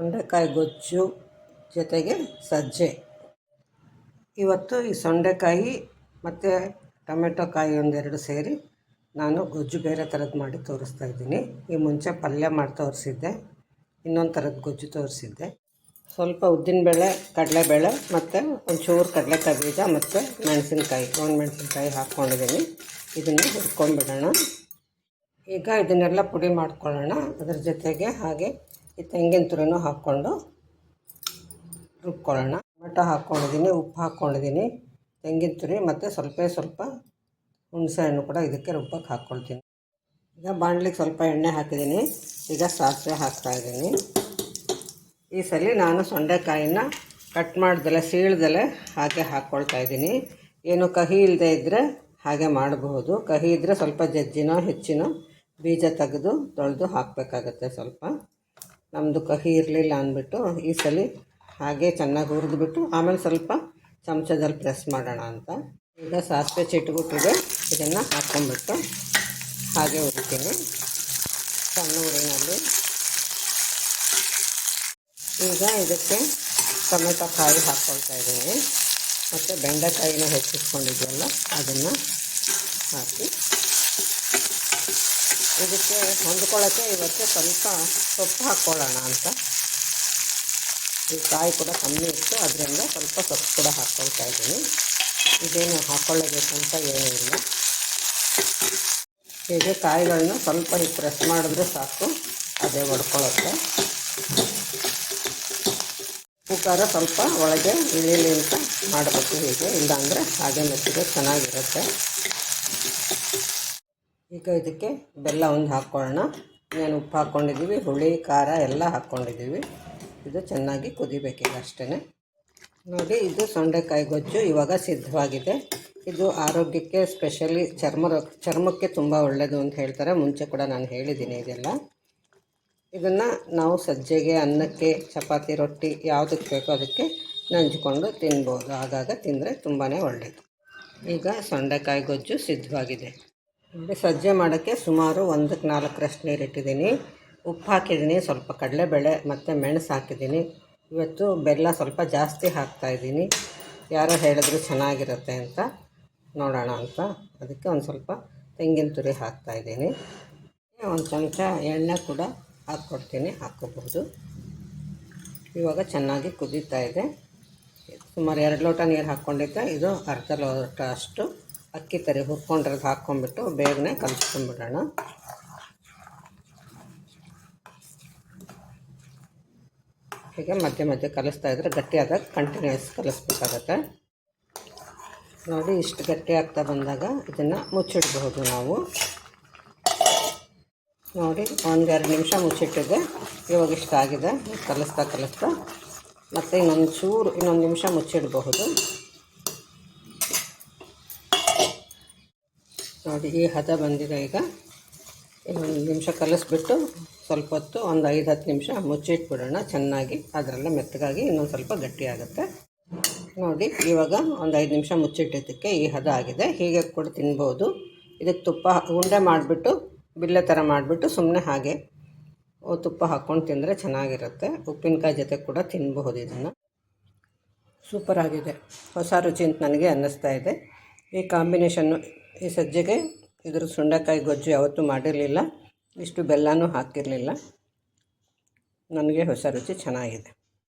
ಸೊಂಡೆಕಾಯಿ ಗೊಜ್ಜು ಜೊತೆಗೆ ಸಜ್ಜೆ. ಇವತ್ತು ಈ ಸೊಂಡೆಕಾಯಿ ಮತ್ತು ಟೊಮೆಟೊ ಕಾಯಿ ಒಂದೆರಡು ಸೇರಿ ನಾನು ಗೊಜ್ಜು ಬೇರೆ ಥರದ್ದು ಮಾಡಿ ತೋರಿಸ್ತಾ ಇದ್ದೀನಿ. ಈ ಮುಂಚೆ ಪಲ್ಯ ಮಾಡಿ ತೋರಿಸಿದ್ದೆ, ಇನ್ನೊಂದು ಥರದ ಗೊಜ್ಜು ತೋರಿಸಿದ್ದೆ. ಸ್ವಲ್ಪ ಉದ್ದಿನಬೇಳೆ, ಕಡಲೆಬೇಳೆ ಮತ್ತು ಒಂಚೂರು ಕಡಲೆಕಾಯಿ ಬೀಜ ಮತ್ತು ಮೆಣಸಿನ್ಕಾಯಿ ಒಣ ಮೆಣಸಿನ್ಕಾಯಿ ಹಾಕ್ಕೊಂಡಿದ್ದೀನಿ ಇದನ್ನು ಹುರ್ಕೊಂಡ್ಬಿಡೋಣ. ಈಗ ಇದನ್ನೆಲ್ಲ ಪುಡಿ ಮಾಡ್ಕೊಳ್ಳೋಣ. ಅದರ ಜೊತೆಗೆ ಹಾಗೆ ಈ ತೆಂಗಿನ ತುರಿನೂ ಹಾಕ್ಕೊಂಡು ರುಬ್ಕೊಳ್ಳೋಣ. ಟೊಮೆಟೊ ಹಾಕ್ಕೊಂಡಿದ್ದೀನಿ, ಉಪ್ಪು ಹಾಕ್ಕೊಂಡಿದ್ದೀನಿ, ತೆಂಗಿನ ತುರಿ ಮತ್ತು ಸ್ವಲ್ಪ ಸ್ವಲ್ಪ ಹುಣಸೆ ಹಣ್ಣು ಕೂಡ ಇದಕ್ಕೆ ರುಬ್ಬಕ್ಕೆ ಹಾಕ್ಕೊಳ್ತೀನಿ. ಈಗ ಬಾಣಲಿಗೆ ಸ್ವಲ್ಪ ಎಣ್ಣೆ ಹಾಕಿದ್ದೀನಿ, ಈಗ ಸಾಸಿವೆ ಹಾಕ್ತಾಯಿದ್ದೀನಿ ಈ ಸಲ ನಾನು ಸೊಂಡೆಕಾಯಿನ ಕಟ್ ಮಾಡ್ದಲೆ, ಸೀಳ್ದಲೆ ಹಾಗೆ ಹಾಕ್ಕೊಳ್ತಾ ಇದ್ದೀನಿ. ಏನು ಕಹಿ ಇಲ್ಲದೆ ಇದ್ದರೆ ಹಾಗೆ ಮಾಡಬಹುದು. ಕಹಿ ಇದ್ದರೆ ಸ್ವಲ್ಪ ಜಜ್ಜಿನೋ ಹೆಚ್ಚಿನೋ ಬೀಜ ತೆಗೆದು ತೊಳೆದು ಹಾಕಬೇಕಾಗತ್ತೆ ಸ್ವಲ್ಪ. ನಮ್ಮದು ಕಹಿ ಇರಲಿಲ್ಲ ಅಂದ್ಬಿಟ್ಟು ಈ ಸಲ ಹಾಗೆ ಚೆನ್ನಾಗಿ ಹುರಿದ್ಬಿಟ್ಟು ಆಮೇಲೆ ಸ್ವಲ್ಪ ಚಮಚದಲ್ಲಿ ಪ್ರೆಸ್ ಮಾಡೋಣ ಅಂತ. ಈಗ ಸಾಸಿವೆ ಚಿಟ್ಬಿಟ್ಟಿದೆ ಇದನ್ನು ಹಾಕ್ಕೊಂಬಿಟ್ಟು ಹಾಗೆ ಹುರಿತೀನಿ. ಸಣ್ಣ ಊರಿನಲ್ಲಿ. ಈಗ ಇದಕ್ಕೆ ಟೊಮೆಟೊ ಕಾಯಿ ಹಾಕ್ಕೊಳ್ತಾ ಇದ್ದೀನಿ. ಮತ್ತು ಬೆಂಡೆಕಾಯಿನ ಹೆಚ್ಚಿಟ್ಕೊಂಡಿದ್ವಲ್ಲ ಅದನ್ನು ಹಾಕಿ. ಇದಕ್ಕೆ ಹೊಂದ್ಕೊಳ್ಳೋಕ್ಕೆ ಇವತ್ತು ಸ್ವಲ್ಪ ಸೊಪ್ಪು ಹಾಕ್ಕೊಳ್ಳೋಣ ಅಂತ. ಈ ಕಾಯಿ ಕೂಡ ಕಮ್ಮಿ ಇತ್ತು, ಅದರಿಂದ ಸ್ವಲ್ಪ ಸೊಪ್ಪು ಕೂಡ ಹಾಕ್ಕೊಳ್ತಾ ಇದ್ದೀನಿ. ಇದೇನು ಹಾಕ್ಕೊಳ್ಳಬೇಕಂತ ಏನೂ ಇಲ್ಲ. ಹೀಗೆ ಕಾಯಿಗಳನ್ನ ಸ್ವಲ್ಪ ಹೀಗೆ ಪ್ರೆಸ್ ಮಾಡಿದ್ರೆ ಸಾಕು, ಅದೇ ಒಡ್ಕೊಳ್ಳುತ್ತೆ ಉಪ್ಪು ಖಾರ ಸ್ವಲ್ಪ ಒಳಗೆ ಇಳಿಲಿ ಅಂತ ಮಾಡಬೇಕು ಹೀಗೆ, ಇಲ್ಲಾಂದರೆ ಹಾಗೆ ಮೆತ್ತಿಗೆ ಚೆನ್ನಾಗಿರುತ್ತೆ. ಈಗ ಇದಕ್ಕೆ ಬೆಲ್ಲ ಒಂದು ಹಾಕ್ಕೊಳ್ಳೋಣ ಏನು ಉಪ್ಪು ಹಾಕ್ಕೊಂಡಿದ್ದೀವಿ ಹುಳಿ, ಖಾರ ಎಲ್ಲ ಹಾಕ್ಕೊಂಡಿದ್ದೀವಿ ಇದು ಚೆನ್ನಾಗಿ ಕುದಿಬೇಕೀಗ ಅಷ್ಟೇ ನೋಡಿ, ಇದು ಸೊಂಡೆಕಾಯಿ ಗೊಜ್ಜು ಇವಾಗ ಸಿದ್ಧವಾಗಿದೆ. ಇದು ಆರೋಗ್ಯಕ್ಕೆ ಸ್ಪೆಷಲಿ ಚರ್ಮ ಚರ್ಮಕ್ಕೆ ತುಂಬ ಒಳ್ಳೆಯದು ಅಂತ ಹೇಳ್ತಾರೆ. ಮುಂಚೆ ಕೂಡ ನಾನು ಹೇಳಿದ್ದೀನಿ ಇದೆಲ್ಲ. ಇದನ್ನು ನಾವು ಸಜ್ಜೆಗೆ, ಅನ್ನಕ್ಕೆ, ಚಪಾತಿ, ರೊಟ್ಟಿ ಯಾವುದಕ್ಕೆ ಬೇಕೋ ಅದಕ್ಕೆ ನಂಚ್ಕೊಂಡು ತಿನ್ಬೋದು. ಆಗಾಗ ತಿಂದರೆ ತುಂಬಾ ಒಳ್ಳೆಯದು ಈಗ ಸೊಂಡೆಕಾಯಿ ಗೊಜ್ಜು ಸಿದ್ಧವಾಗಿದೆ. ನೋಡಿ, ಸಜ್ಜೆ ಮಾಡೋಕ್ಕೆ ಸುಮಾರು ಒಂದಕ್ಕೆ ನಾಲ್ಕರಷ್ಟು ನೀರು ಇಟ್ಟಿದ್ದೀನಿ. ಉಪ್ಪು ಹಾಕಿದ್ದೀನಿ, ಸ್ವಲ್ಪ ಕಡಲೆಬೇಳೆ ಮತ್ತು ಮೆಣಸು ಹಾಕಿದ್ದೀನಿ. ಇವತ್ತು ಬೆಲ್ಲ ಸ್ವಲ್ಪ ಜಾಸ್ತಿ ಹಾಕ್ತಾಯಿದ್ದೀನಿ ಯಾರೋ ಹೇಳಿದ್ರು ಚೆನ್ನಾಗಿರುತ್ತೆ ಅಂತ. ನೋಡೋಣ ಅಂತ. ಅದಕ್ಕೆ ಒಂದು ಸ್ವಲ್ಪ ತೆಂಗಿನ ತುರಿ ಹಾಕ್ತಾಯಿದ್ದೀನಿ ಒಂದು ಚಮಚ ಎಣ್ಣೆ ಕೂಡ ಹಾಕ್ಕೊಡ್ತೀನಿ, ಹಾಕ್ಕೋಬೋದು. ಇವಾಗ ಚೆನ್ನಾಗಿ ಕುದೀತಾ ಇದೆ. ಸುಮಾರು ಎರಡು ಲೋಟ ನೀರು ಹಾಕ್ಕೊಂಡಿದ್ದೆ. ಇದು ಅರ್ಧ ಲೋಟ ಅಷ್ಟು. ಅಕ್ಕಿ ತರಿ ಹುರ್ಕೊಂಡಿರೋದು ಹಾಕ್ಕೊಂಬಿಟ್ಟು ಬೇಗನೆ ಕಲಿಸ್ಕೊಂಡ್ಬಿಡೋಣ. ಹೀಗೆ ಮಧ್ಯೆ ಮಧ್ಯೆ ಕಲಿಸ್ತಾ ಇದ್ರೆ ಗಟ್ಟಿಯಾದಾಗ ಕಂಟಿನ್ಯೂಸ್ ಕಲಿಸ್ಬೇಕಾಗತ್ತೆ. ನೋಡಿ, ಇಷ್ಟು ಗಟ್ಟಿ ಆಗ್ತಾ ಬಂದಾಗ ಇದನ್ನು ಮುಚ್ಚಿಡಬಹುದು ನಾವು. ನೋಡಿ, ಒಂದೆರಡು ನಿಮಿಷ ಮುಚ್ಚಿಟ್ಟಿದೆ. ಇವಾಗ ಇಷ್ಟ ಆಗಿದೆ ಕಲಿಸ್ತಾ ಕಲಿಸ್ತಾ ಮತ್ತು ಇನ್ನೊಂದು ಚೂರು, ಇನ್ನೊಂದು ನಿಮಿಷ ಮುಚ್ಚಿಡಬಹುದು. ನೋಡಿ, ಈ ಹದ ಬಂದಿದೆ ಈಗ. ಇನ್ನೊಂದು ನಿಮಿಷ ಕಲಿಸ್ಬಿಟ್ಟು ಸ್ವಲ್ಪ ಹೊತ್ತು ಒಂದು ಐದು, ಹತ್ತು ನಿಮಿಷ ಮುಚ್ಚಿಟ್ಬಿಡೋಣ. ಚೆನ್ನಾಗಿ ಅದರೆಲ್ಲ ಮೆತ್ತಗಾಗಿ ಇನ್ನೊಂದು ಸ್ವಲ್ಪ ಗಟ್ಟಿಯಾಗುತ್ತೆ ನೋಡಿ, ಇವಾಗ ಒಂದು ಐದು ನಿಮಿಷ ಮುಚ್ಚಿಟ್ಟಿದ್ದಕ್ಕೆ ಈ ಹದ ಆಗಿದೆ. ಹೀಗೆ ಕೂಡ ತಿನ್ಬೋದು. ಇದಕ್ಕೆ ತುಪ್ಪ ಉಂಡೆ ಮಾಡಿಬಿಟ್ಟು, ಬಿಲ್ಲೆ ಥರ ಮಾಡಿಬಿಟ್ಟು ಸುಮ್ಮನೆ ಹಾಗೆ ತುಪ್ಪ ಹಾಕ್ಕೊಂಡು ತಿಂದರೆ ಚೆನ್ನಾಗಿರುತ್ತೆ. ಉಪ್ಪಿನಕಾಯಿ ಜೊತೆ ಕೂಡ ತಿನ್ನಬಹುದು ಇದನ್ನು. ಸೂಪರ್ ಆಗಿದೆ. ಹೊಸ ರುಚಿ ಅಂತ ನನಗೆ ಅನ್ನಿಸ್ತಾ ಇದೆ. ಈ ಕಾಂಬಿನೇಷನ್ನು ಈ ಸಜ್ಜೆಗೆ ಇದ್ರ ಸುಂಡಕಾಯಿ ಗೊಜ್ಜು ಯಾವತ್ತೂ ಮಾಡಿರಲಿಲ್ಲ. ಇಷ್ಟು ಬೆಲ್ಲನೂ ಹಾಕಿರಲಿಲ್ಲ. ನನಗೆ ಹೊಸ ರುಚಿ ಚೆನ್ನಾಗಿದೆ.